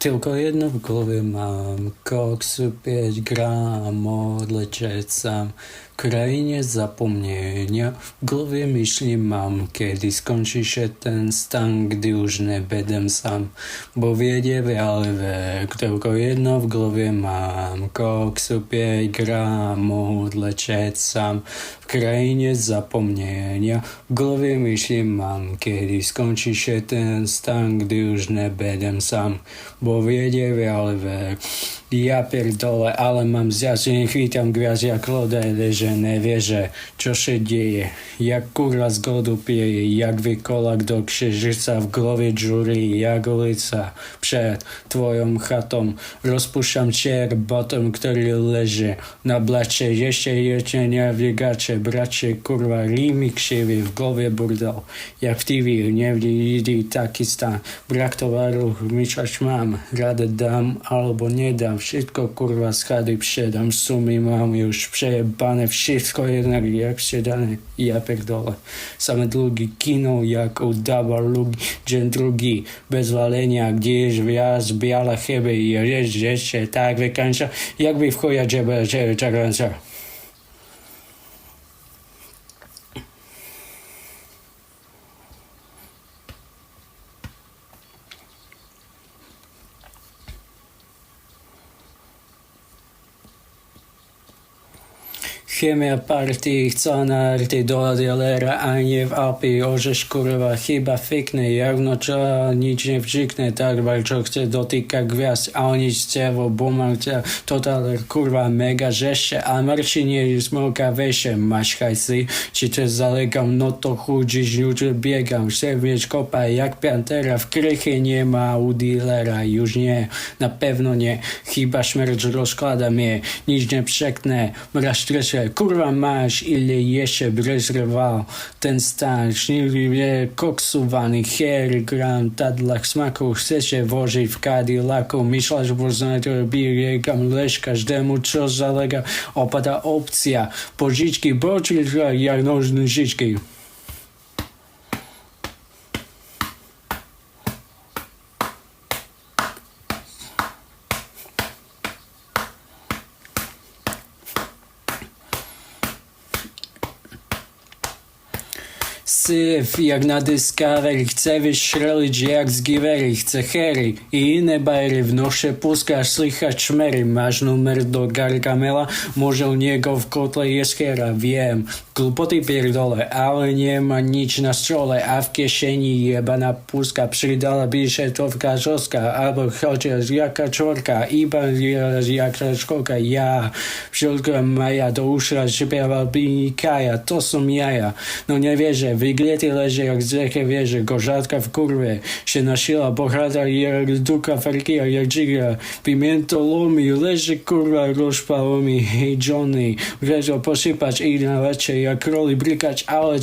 Tylko jedno w głowie mam, koksu 5 gram, odlecieć sam. W krainie zapomnienia, w głowie myśli mam, kiedy skończy się ten stan, gdy już nie będę sam. Bo wiedzie wiele wiek, tylko jedno w głowie mam, koksu 5 gram, odlecieć sam. W krainie zapomnienia, w głowie myśli mam, kiedy skończy się ten stan, gdy już nie będę sam. Bo vo viede, ale v Ja pierdolę, ale mam zjazd, nie chwytam gwiazd jak lodele, że nie wierzę, co się dzieje. Jak kurwa z głodu pije, jak wykolak do księżyca w głowie dziury, jak ulica przed twoją chatą. Rozpuszczam cię robotem, który leży na blacie, jeszcze jedzenia w gacie, bracie, kurwa, rimi krzywy, w głowie burdel, jak w TV, nie widzi taki stan. Brak towaru, myśleć mam, radę dam albo nie dam, wszystko kurwa z chady przedam, w sumie mam już przejebane, wszystko jednak jak sprzedane, ja pierdolę. Same długi kino jak udawa lugi, dzień drugi, bez walenia, gdzieś wjazd, biała chyba i jeszcze tak wykańcza, jakby w chuja dzieba, że Chemia partii chce na arty do dealera, a nie w Alpy. Orzesz kurwa chyba fiknie, jak trzeba nic nie wrzyknie, tak bardzo chce dotyka gwiazd, a oni bo mam chce total kurwa mega rzesze, a Marcinie smoka wesie, masz hajsy, ci też zalegam, no to chudzisz, jutro biegam, chcę mieć kopa jak piantera, w krychy nie ma u dealera, już nie, na pewno nie, chyba śmierć rozkłada mnie, nic nie przeknę, mraż stresie, kurwa masz, ile jeszcze zrywał ten stan, śniwie koksowany, her, gram, tadlach smaku, chce się włożyć w Cadillacu, myślę, że można to biegam, leż każdemu, co zalega, opada opcja, pożyczki, boczy, jak nożyczki. Syf jak na Discovery, chcę wystrzelić jak z giwery, chcę hery i inne bajery, w nosze puska aż słychać szmery, masz numer do Gargamela, może u niego w kotle jest hera, wiem, głupoty pierdolę, ale nie ma nic na stole, a w kieszeni jebana puska, przydałaby się to w garzowska, albo chociaż jaka czorka, iba jaka szkoka, ja, w środku maja do usza śpiewa Kaja, to są jaja, no nie wierzę, wyglety leży jak zdechę wieży, gorzatka w kurwie, się nasila, bohata jak duka farkia, jak dżiga, pimiento lomi, leży kurwa rozpalomi, hej Johnny, wierzę posypać i na lecie, jak roli brykać, ale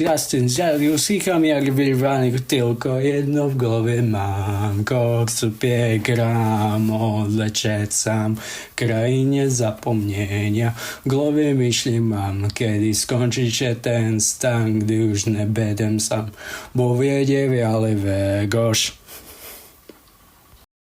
Justin, już słucham jak wyrwany, tylko jedno w głowie mam, koksu gram, odlecieć sam, krainie zapomnienia, głowie myśli mam, kiedy skończy się ten stan, gdy už nebedem sám. Bo wiedzie wiele wegoż.